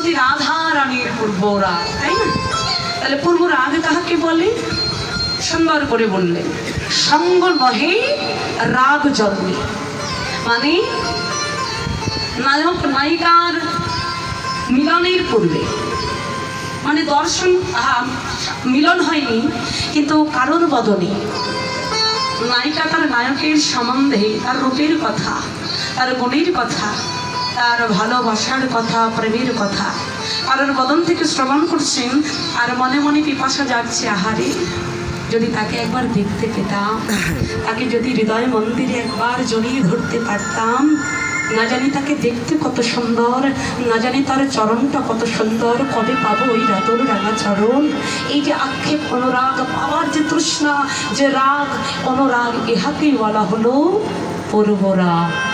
শ্রীমতী রাধা রানীর পূর্ব রাগ, তাই না? তাহলে পূর্ব রাগ কাহাকে বলে? সুন্দর করে বললেন সঙ্গ নহে রাগ জন্মে। মানে নায়ক, নায়িকার মিলনের পূর্বে। মানে দর্শন মিলন হয়নি, কিন্তু কারোর বদলে। নায়িকা তার নায়কের সম্বন্ধে, তার রূপের কথা, তার গুণের কথা তার ভালোবাসার কথা, প্রেমের কথা। কারোর বদন থেকে শ্রবণ করছেন, আর মনে মনে পিপাসা যাচ্ছে আহারে। যদি তাকে একবার দেখতে পেতাম, তাকে যদি হৃদয় মন্দিরে একবার জড়িয়ে ধরতে পারতাম, না জানি তাকে দেখতে কত সুন্দর, না জানি তার চরণটা কত সুন্দর, কবে পাবো ওই রাতর রাঙা চরণ? এই যে আক্ষেপ, অনুরাগ, পাওয়ার যে তৃষ্ণা, যে রাগ, অনুরাগ ইহাকেই বলা হলো পূর্বরাগ।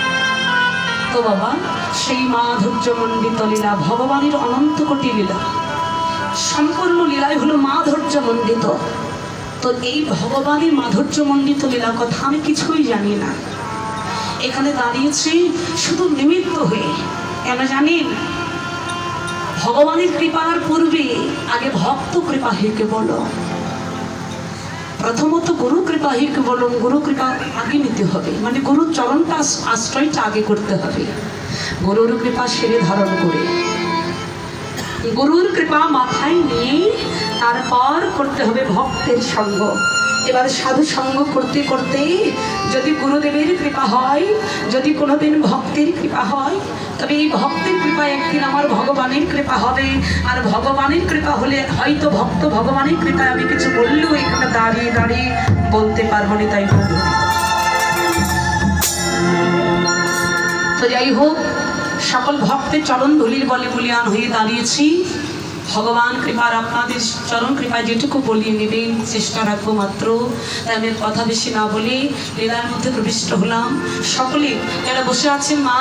বাবা, সেই মাধুর্য মণ্ডিত লীলা ভগবানের অনন্ত কোটি লীলা। সম্পূর্ণ লীলাই হলো মাধুর্য মণ্ডিত তো এই ভগবানের মাধুর্য মণ্ডিত লীলা কথা আমি কিছুই জানি না। এখানে দাঁড়িয়েছি শুধু নিমিত্ত হয়ে। কেন জানেন? ভগবানের কৃপার পূর্বে আগে ভক্ত কৃপা হেকে বলো? প্রথমত গুরু কৃপা, হি বলুন, গুরু কৃপা আগে নিতে হবে। মানে গুরুর চরণটা আশ্রয়টা আগে করতে হবে। গুরুর কৃপা সেরে ধারণ করে। গুরুর কৃপা মাথায় নিয়ে তারপর করতে হবে ভক্তের সঙ্গ। এবার সাধু সঙ্গ করতে করতে যদি গুরুদেবের কৃপা হয়, যদি কোনোদিন ভক্তের কৃপা হয়, তবে এই ভক্তের কৃপা একদিন আমার ভগবানের কৃপা হবে। আর ভগবানের কৃপা হলে হয়তো ভক্ত ভগবানের কৃপায় আমি কিছু বললেও এখানে দাঁড়িয়ে দাঁড়িয়ে বলতে পারব না, তাই বলব। তো যাই হোক, সকল ভক্তের চরণ ধুলির বলে বলিয়ান হয়ে দাঁড়িয়েছি। ভগবান কৃপার আপনাদের চরণ কৃপায় যেটুকু বলিয়ে নেবেন, চেষ্টা রাখব মাত্র। তাই আমি কথা বেশি না বলি, লীলার মধ্যে প্রবিষ্ট হলাম। সকলে যারা বসে আছেন মা